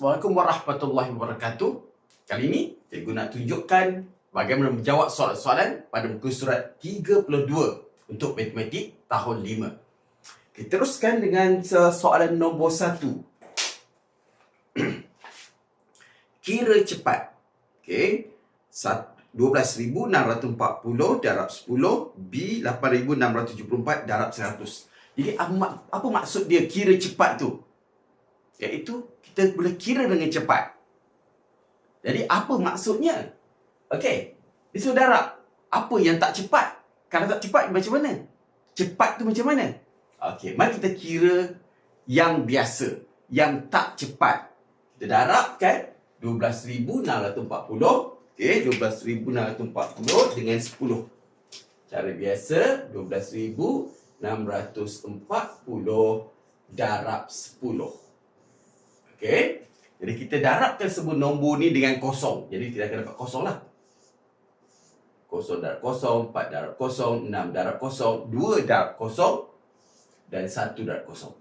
Assalamualaikum warahmatullahi wabarakatuh. Kali ini cikgu nak tunjukkan bagaimana menjawab soalan-soalan pada muka surat 32 untuk matematik tahun 5. Kita teruskan dengan soalan nombor 1. Kira cepat. Okey. 12,640 darab 10 B 8,674 darab 100. Jadi apa, apa maksud dia kira cepat tu? Iaitu kita boleh kira dengan cepat. Jadi apa maksudnya? Okey. Di saudara, apa yang tak cepat? Kalau tak cepat macam mana? Cepat tu macam mana? Okey, mari kita kira yang biasa, yang tak cepat. Kita darabkan 12,640 Okey, 12,640 dengan 10. Cara biasa, 12,640 darab 10. Okey. Jadi kita darabkan semua nombor ni dengan kosong. Jadi kita akan dapat kosong lah. Kosong darab kosong, 4 darab kosong, 6 darab kosong, 2 darab kosong dan 1 darab kosong.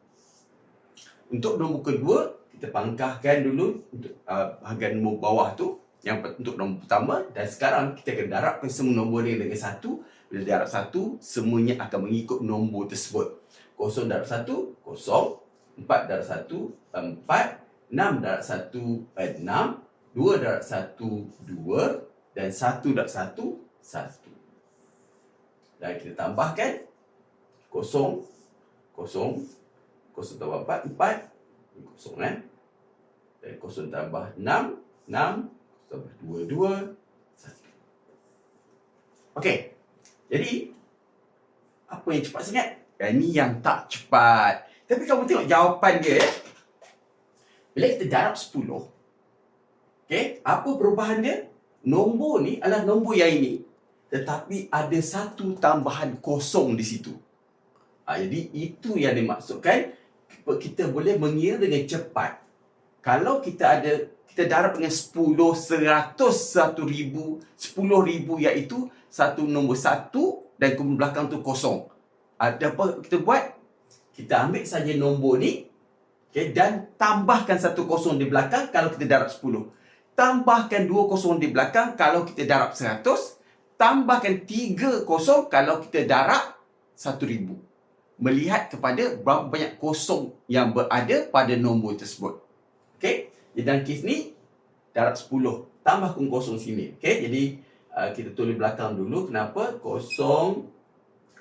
Untuk nombor kedua, kita pangkahkan dulu untuk uh, bahagian nombor bawah tu yang untuk nombor pertama dan sekarang kita akan darabkan semua nombor ni dengan satu bila darab satu semuanya akan mengikut nombor tersebut kosong darab satu kosong empat darab satu empat enam darab satu enam dua darab satu dua dan satu darab satu satu dan kita tambahkan kosong kosong kosong tambah empat empat kosong kan dan kosong tambah enam enam tambah dua, dua, satu. Okey. Jadi, apa yang cepat sangat? Yang ni yang tak cepat. Tapi kamu tengok jawapan dia. Bila kita darab 10. Okey. Apa perubahan dia? Nombor ni adalah nombor yang ini. Tetapi ada satu tambahan kosong di situ. Ha, jadi, itu yang dimaksudkan. Kita boleh mengira dengan cepat. Kalau kita ada kita darab dengan 10, 100, 1000, 10,000 iaitu satu nombor satu dan kemudian belakang tu kosong. Ada apa kita buat? Kita ambil saja nombor ni okay, dan tambahkan satu kosong di belakang kalau kita darab 10. Tambahkan dua kosong di belakang kalau kita darab 100. Tambahkan tiga kosong kalau kita darab 1000. Melihat kepada berapa banyak kosong yang berada pada nombor tersebut. Okay? Jadi dalam kes ni darab 10 tambah kun kosong sini. Okey, jadi uh, kita tulis belakang dulu kenapa kosong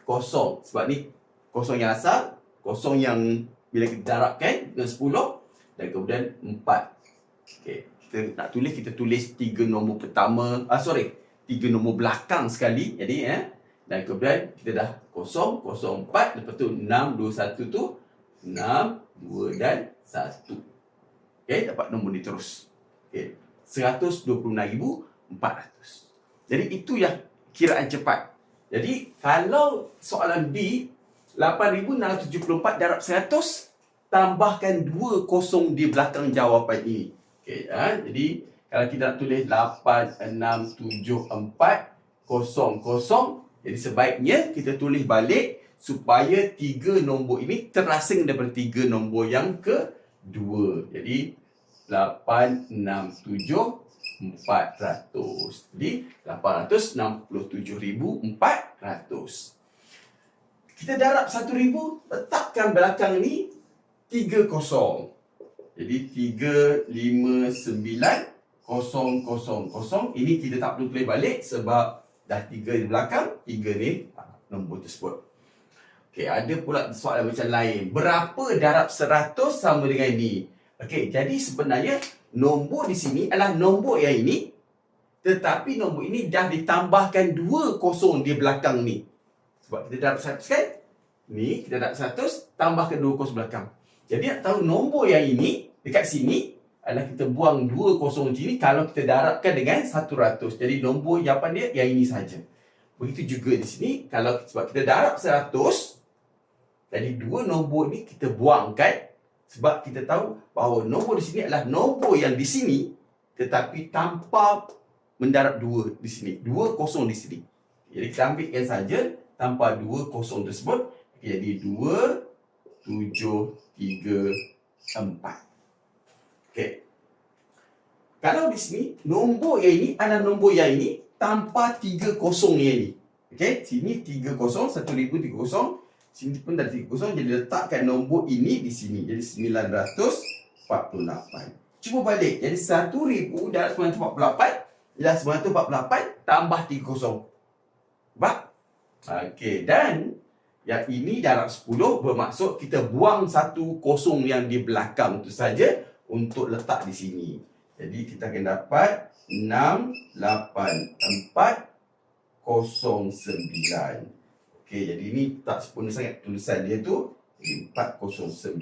kosong sebab ni kosong yang asal, kosong yang bila kita darabkan dengan 10 dan kemudian 4. Okey, kita nak tulis kita tulis tiga nombor pertama, ah sorry, tiga nombor belakang sekali. Jadi eh dan kemudian kita dah kosong, kosong, 4 lepas tu 6 2 1 tu 6 2 dan 1. Okay, dapat nombor ni terus. Okay. 126,400. Jadi itu yang kiraan cepat. Jadi kalau soalan B 8,674 darab 100 tambahkan 2 kosong di belakang jawapan ini. Okay, ha? Jadi kalau kita nak tulis 8674 kosong kosong jadi sebaiknya kita tulis balik supaya tiga nombor ini terasing daripada tiga nombor yang ke 2. Jadi 867 400. Jadi 867,400. Kita darab 1000, letakkan belakang ni 3 kosong. Jadi 359,000. Ini kita tak perlu tulis balik sebab dah 3 di belakang, 3 ni ah, nombor tersebut. Okey, ada pula soalan macam lain. Berapa darab 100 sama dengan ini? Okey, jadi sebenarnya nombor di sini adalah nombor yang ini tetapi nombor ini dah ditambahkan dua kosong di belakang ni. Sebab kita dah satu kan? Ni kita dah satu tambahkan dua kosong belakang. Jadi nak tahu nombor yang ini dekat sini adalah kita buang dua kosong sini kalau kita darabkan dengan satu ratus. Jadi nombor jawapan dia yang ini saja. Begitu juga di sini kalau sebab kita darab seratus jadi dua nombor ni kita buangkan sebab kita tahu bahawa nombor di sini adalah nombor yang di sini tetapi tanpa mendarab dua di sini. Dua kosong di sini. Jadi kita ambilkan saja tanpa dua kosong tersebut. Jadi dua, tujuh, tiga, empat. Okay. Kalau di sini, nombor yang ini adalah nombor yang ini tanpa tiga kosong yang ini. Okey, sini tiga kosong, satu ribu tiga kosong. Sini pun dah tiga kosong. Jadi letakkan nombor ini di sini. Jadi sembilan ratus empat puluh lapan. Cuba balik. Jadi satu ribu darab sembilan ratus empat puluh lapan. Ialah sembilan empat puluh lapan tambah tiga kosong. Nampak? Okey, dan yang ini darab 10 bermaksud kita buang satu kosong yang di belakang itu saja untuk letak di sini. Jadi kita akan dapat 6, 8, 4, 0, 9. Okey, jadi ini tak sempurna sangat tulisan dia tu. 409,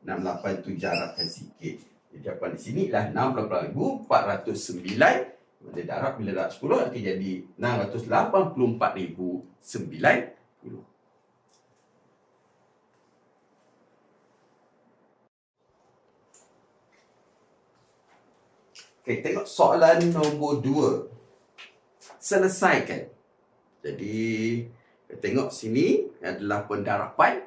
68 tu jarakkan sikit. Jadi jawapan di sini ialah 68,409. Bila darab, bila darab 10 akan jadi 684,090. Okey, tengok soalan nombor dua. Selesaikan. Jadi, tengok sini adalah pendarapan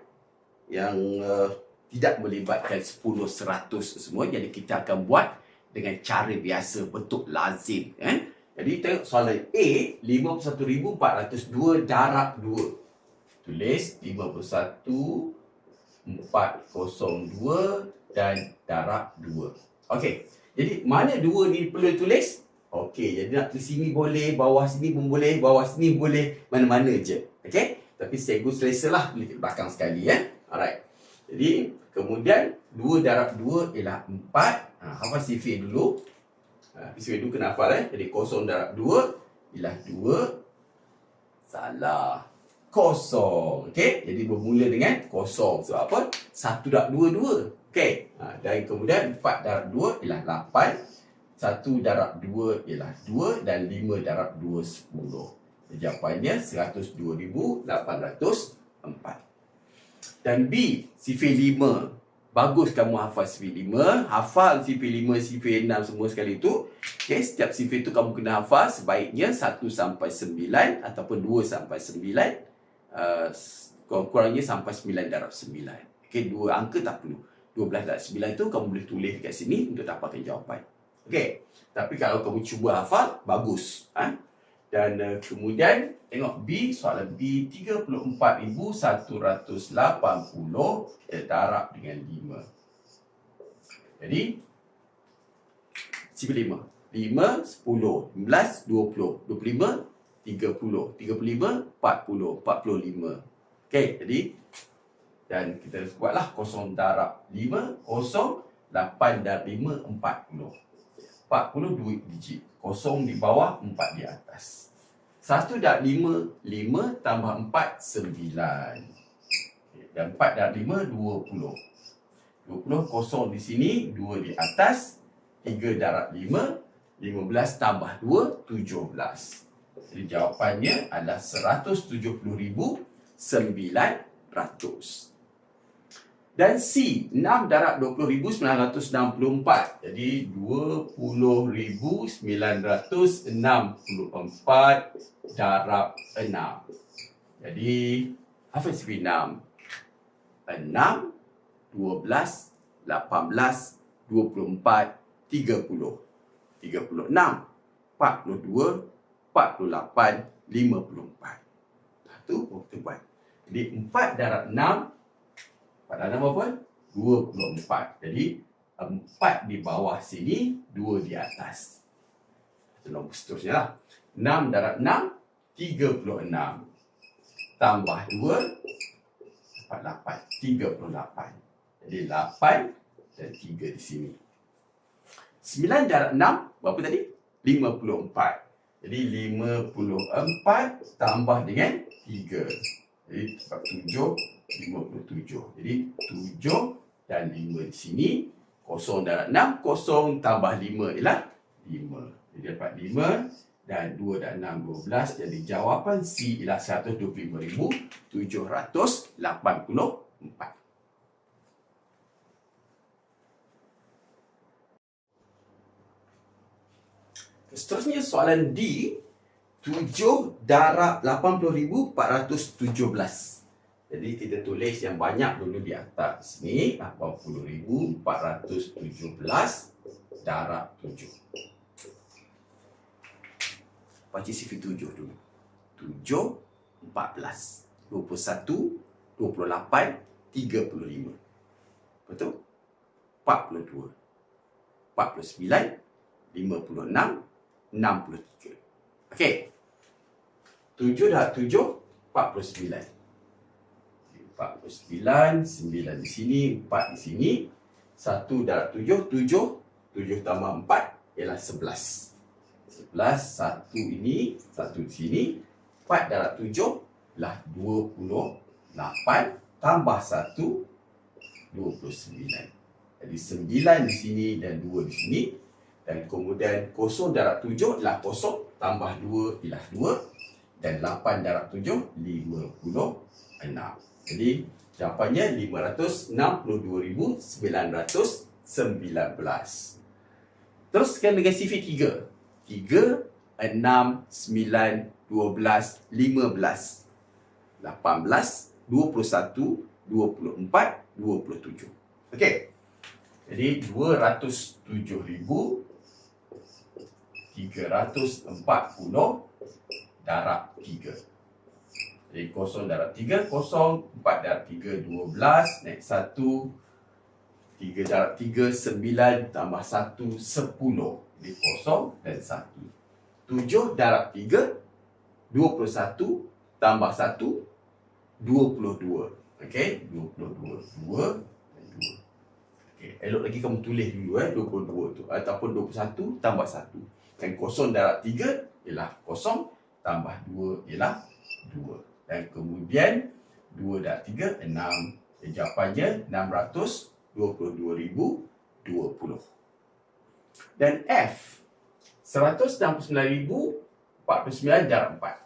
yang uh, tidak melibatkan 10, 100 semua. Jadi, kita akan buat dengan cara biasa bentuk lazim. Eh? Jadi, tengok soalan A, 51,402 darab 2. Tulis 51,402 dan darab 2. Okey. Jadi mana dua ni perlu tulis? Okey, jadi nak tulis sini boleh, bawah sini pun boleh, bawah sini boleh, mana-mana je. Okey? Tapi cikgu selesa lah belakang sekali ya. Alright. Jadi kemudian 2 darab 2 ialah 4. Ha, hafal sifir dulu. Ha, sifir dulu kena hafal eh. Jadi kosong darab 2 ialah 2. Salah. Kosong. Okey? Jadi bermula dengan kosong. Sebab apa? 1 darab 2, 2. Okey. Ha, dan kemudian 4 darab 2 ialah 8. 1 darab 2 ialah 2 dan 5 darab 2 10. Jawapannya 102,804. Dan B, sifir 5. Bagus kamu hafal sifir 5. Hafal sifir 5, sifir 6 semua sekali tu. Okey, setiap sifir tu kamu kena hafal sebaiknya 1 sampai 9 ataupun 2 sampai 9. Uh, kurang-kurangnya sampai 9 darab 9. Okey, dua angka tak perlu. 12 dan 9 tu kamu boleh tulis dekat sini untuk dapatkan jawapan. Okey. Tapi kalau kamu cuba hafal, bagus. Ha? Dan uh, kemudian tengok B, soalan B 34,180 darab dengan 5. Jadi, sifir 5. 5, 10, 15, 20, 25, 30, 35, 40, 45. Okey, jadi dan kita buatlah kosong darab 5 kosong 8 darab 5 40 40 dua digit kosong di bawah 4 di atas. 1 darab 5 5 tambah 4 9 dan 4 darab 5 20 20 kosong di sini 2 di atas 3 darab 5 15 tambah 2 17 jadi jawapannya adalah 170,900 dan C 6 darab 20,964 jadi 20,964 darab 6 jadi apa sih 6 6 12 18 24 30 36 42 48 54 itu waktu buat. Jadi 4 darab 6 pada nama apa? 24. Jadi, 4 di bawah sini, 2 di atas. Itu nombor seterusnya lah. 6 darab 6, 36. Tambah 2, dapat 8. 38. Jadi, 8 dan 3 di sini. 9 darab 6, berapa tadi? 54. Jadi, 54 tambah dengan 3. Jadi, dapat 7. 57. Jadi 7 dan 5 di sini. Kosong darab 6. Kosong tambah 5 ialah 5. Jadi dapat 5 dan 2 dan 6, 12. Jadi jawapan C ialah 125,784. Seterusnya soalan D. 7 darab 80,417. Jadi kita tulis yang banyak dulu di atas ni 80,417 darab 7. Baca sifat 7 dulu. 7, 14, 21, 28, 35. Betul? 42, 49, 56, 63. Okey. 7 dah 7, 49. 49, 9 di sini, 4 di sini. 1 darab 7, 7. 7 tambah 4 ialah 11. 11, 1 ini, 1 di sini. 4 darab 7 ialah 28. Tambah 1, 29. Jadi 9 di sini dan 2 di sini. Dan kemudian kosong darab 7 ialah kosong. Tambah 2 ialah 2. Dan 8 darab 7, 56. Jadi jawapannya 562,919. Teruskan dengan sifat 3. 3, 6, 9, 12, 15. 18, 21, 24, 27. Okey. Jadi 207,340 darab 3. Jadi kosong darab 3, kosong. 4 darab 3, 12. Naik 1. 3 darab 3, 9. Tambah 1, 10. Jadi kosong dan 1. 7 darab 3, 21. Tambah 1, 22. Okey, 22. 2 dan 2. Okey, elok lagi kamu tulis dulu eh 22 tu ataupun 21 tambah 1. Dan kosong darab 3 ialah kosong tambah 2 ialah 2. Dan kemudian 2 darab 3 6. Dan jawapannya 622,020. Dan F 169,049 darab 4.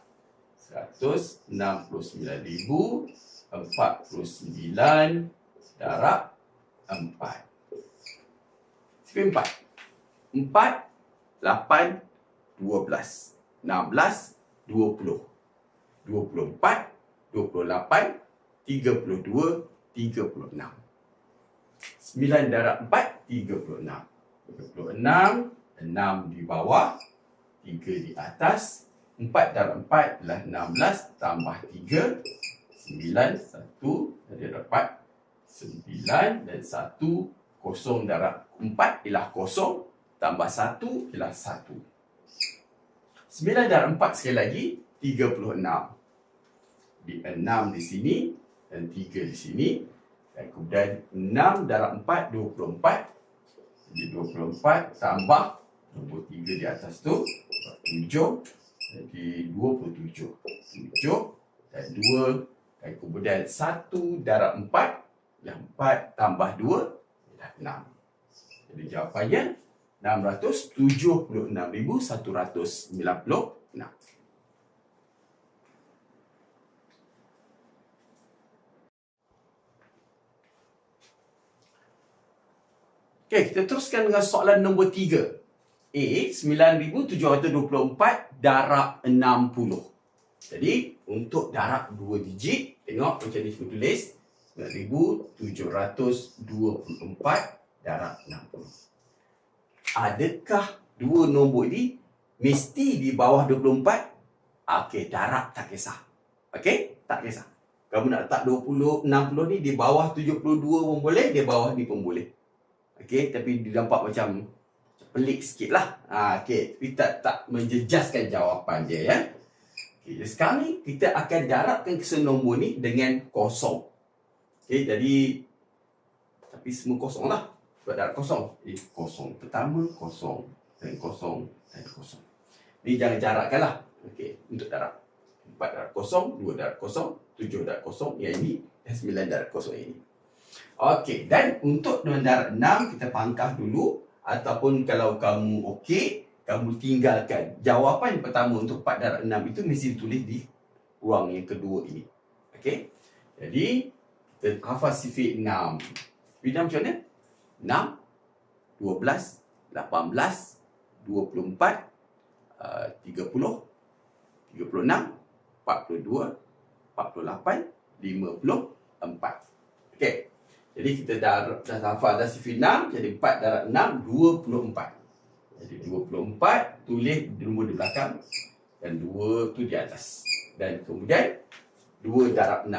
169,049 darab 4. Sifat 4. 4, 8, 12, 16, 20. 24, 28, 32, 36. 9 darab 4, 36. 36, 6 di bawah, 3 di atas, 4 darab 4 adalah 16 tambah 3 9 1 dia dapat 9 dan 1 kosong darab 4 ialah kosong tambah 1 ialah 1 9 darab 4 sekali lagi 36 di 6 di sini dan 3 di sini dan kemudian 6 darab 4 24 jadi 24 tambah nombor 3 di atas tu 7 jadi 27. 7 dan 2 dan kemudian 1 darab 4 yang 4 tambah 2 ialah 6. Jadi jawapannya 676,196. Okey, kita teruskan dengan soalan nombor 3. A 9724 darab 60. Jadi untuk darab 2 digit tengok macam ni saya tulis 9724 darab 60. Adakah dua nombor ni mesti di bawah 24? Okey, darab tak kisah. Okey, tak kisah. Kamu nak letak 20, 60 ni di bawah 72 pun boleh, di bawah ni pun boleh. Okey, tapi dia nampak macam pelik sikit lah. Ha, okay. Kita tak menjejaskan jawapan dia ya. Okay. Sekarang ni kita akan darabkan keseluruhan nombor ni dengan kosong. Okay. Jadi tapi semua kosong lah. Sebab darab kosong. Jadi kosong pertama, kosong dan kosong dan kosong. Ni jangan jarakkan lah. Okay. Untuk darab. Empat darab kosong, dua darab kosong, tujuh darab kosong yang ini dan sembilan darab kosong yang ini. Okey, dan untuk darab enam kita pangkah dulu. Ataupun kalau kamu okey kamu tinggalkan. Jawapan pertama untuk 4 darab 6 itu mesti ditulis di ruang yang kedua ini. Okey? Jadi kita hafal sifat 6 sifat 6 macam mana? 6 12 18 24 uh, 30 36 42 48 54 okey Jadi kita dah dah hafal dah sifir 6, jadi 4 darab 6, 24. Jadi 24 tulis nombor di belakang dan 2 tu di atas. Dan kemudian 2 darab 6.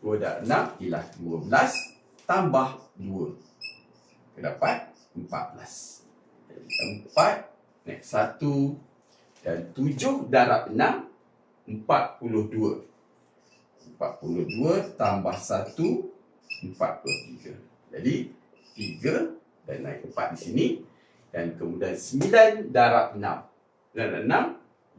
2 darab 6 ialah 12 tambah 2. Kita dapat 14. Jadi 4 naik 1 dan 7 darab 6 42. 42 tambah 1 43. Jadi 3 dan naik 4 di sini dan kemudian 9 darab 6. 9 darab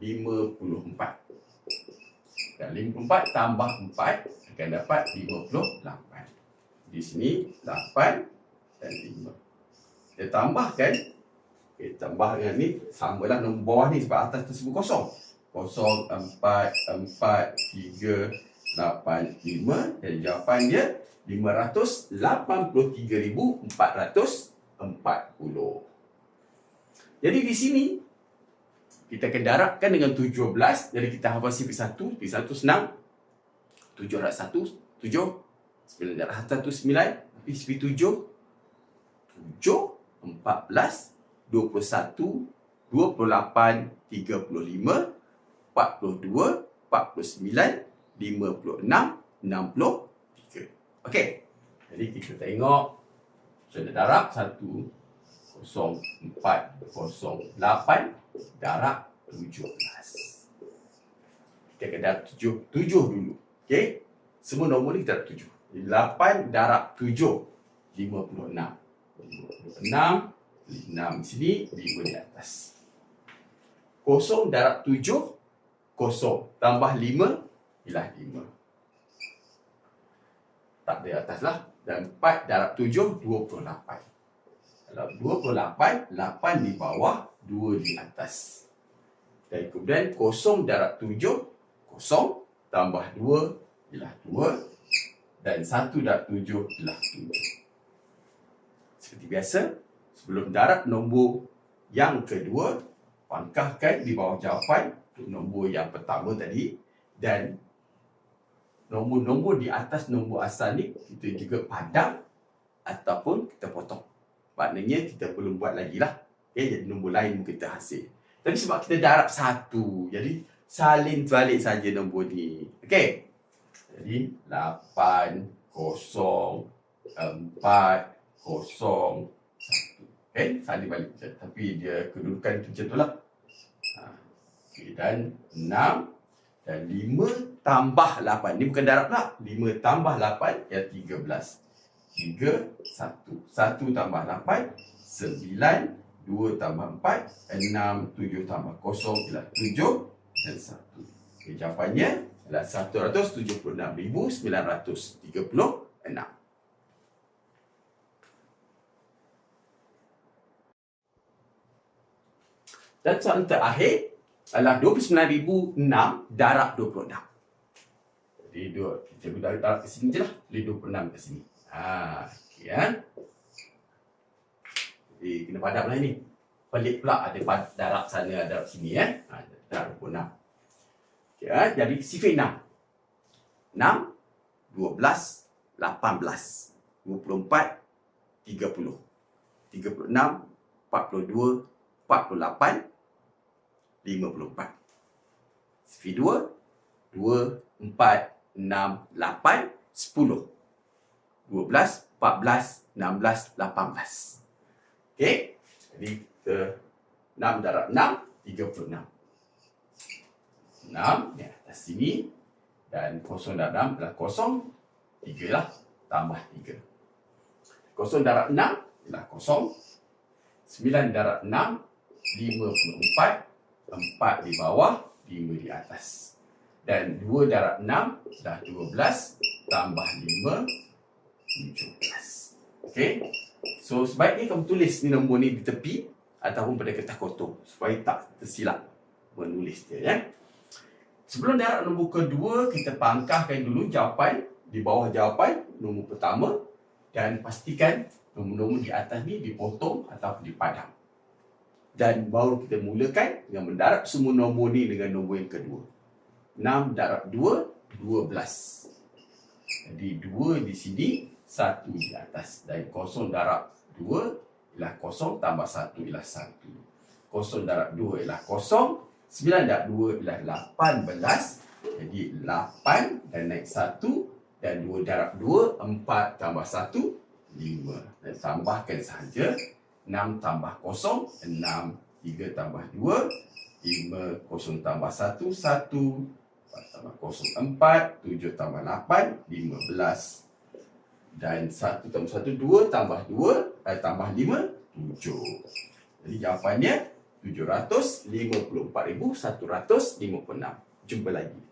6 54. Dan 54 tambah 4 akan dapat 58. Di sini 8 dan 5. Kita tambahkan kita tambah dengan ni samalah nombor bawah ni sebab atas tu semua kosong. Kosong, empat, empat, tiga, lapan, lima. Jadi jawapan dia 583,440. Jadi di sini kita akan darabkan dengan 17. Jadi kita hafal sifir 1. Sifir 1 senang. 7 darab 1, 7. 9 darab 1, 9. Tapi sifir 7. 7, 14, 21, 28, 35, 42, 49, 56, 63. Okey. Jadi kita tengok sudah darab 1 0 4 0 8 darab 17. Kita kena darab 7 7 dulu. Okey. Semua nombor ni kita darab 7. Jadi 8 darab 7 56. 56 6 sini 5 di atas. Kosong darab 7 kosong tambah 5 ialah 5. Tak di atas lah. Dan 4 darab 7 28. Kalau 28 8 di bawah 2 di atas. Dan kemudian kosong darab 7 kosong tambah 2 ialah 2 dan 1 darab 7 ialah 7. Seperti biasa, sebelum darab nombor yang kedua, pangkahkan di bawah jawapan untuk nombor yang pertama tadi dan nombor-nombor di atas nombor asal ni kita juga padam ataupun kita potong. Maknanya kita belum buat lagi lah. Okay, jadi nombor lain kita hasil. Tapi sebab kita darab satu, jadi salin balik saja nombor ni. Okey. Jadi 8 kosong 4 kosong Okay, salin balik. Tapi dia kedudukan macam tu lah. Ha. Okay, dan 6 dan 5 tambah 8. Ni bukan darab lah. 5 tambah 8 ya 13. 3, 1. 1 tambah 8, 9. 2 tambah 4, 6, 7 tambah 0 ialah 7 dan 1. Okay, jawapannya adalah 176,936. Dan soalan terakhir adalah 29,006 darab 26. Jadi dua, kita guna darab ke sini je lah. Jadi 26 ke sini. Ha, okay, ya. Jadi kena padam lah ini. Pelik pula ada darab sana, darab sini ya. Ha, darab 26. Okay, ya. Jadi sifir 6. 6, 12, 18, 24, 30. 36, 42, 48, 54. Sifir 2, 2, 4, 6, 8, 10. 12, 14, 16, 18. Okey. Jadi kita 6 darab 6, 36. 6 di atas sini. Dan kosong darab 6 adalah kosong. 3 lah. Tambah 3. Kosong darab 6 ialah kosong. 9 darab 6, 54 empat di bawah, lima di atas. Dan dua darab enam dah dua belas tambah lima, tujuh belas. Okey? So, sebaiknya kamu tulis ni nombor ni di tepi ataupun pada kertas kotor supaya tak tersilap menulis dia. Ya? Sebelum darab nombor kedua, kita pangkahkan dulu jawapan di bawah jawapan nombor pertama dan pastikan nombor-nombor di atas ni dipotong ataupun dipadam dan baru kita mulakan dengan mendarab semua nombor ni dengan nombor yang kedua. 6 darab 2, 12. Jadi 2 di sini, satu di atas. Dan kosong darab dua ialah kosong tambah satu ialah satu. Kosong darab dua ialah kosong. Sembilan darab dua ialah lapan belas. Jadi lapan dan naik satu. Dan dua darab dua, empat tambah satu, lima. Dan tambahkan sahaja. Enam tambah kosong, enam. Tiga tambah dua, lima. Kosong tambah satu, satu. Empat tambah kosong, empat. Tujuh tambah lapan, lima belas. Dan satu tambah satu, dua tambah dua, eh, tambah lima, tujuh. Jadi jawapannya 754,156. Jumpa lagi.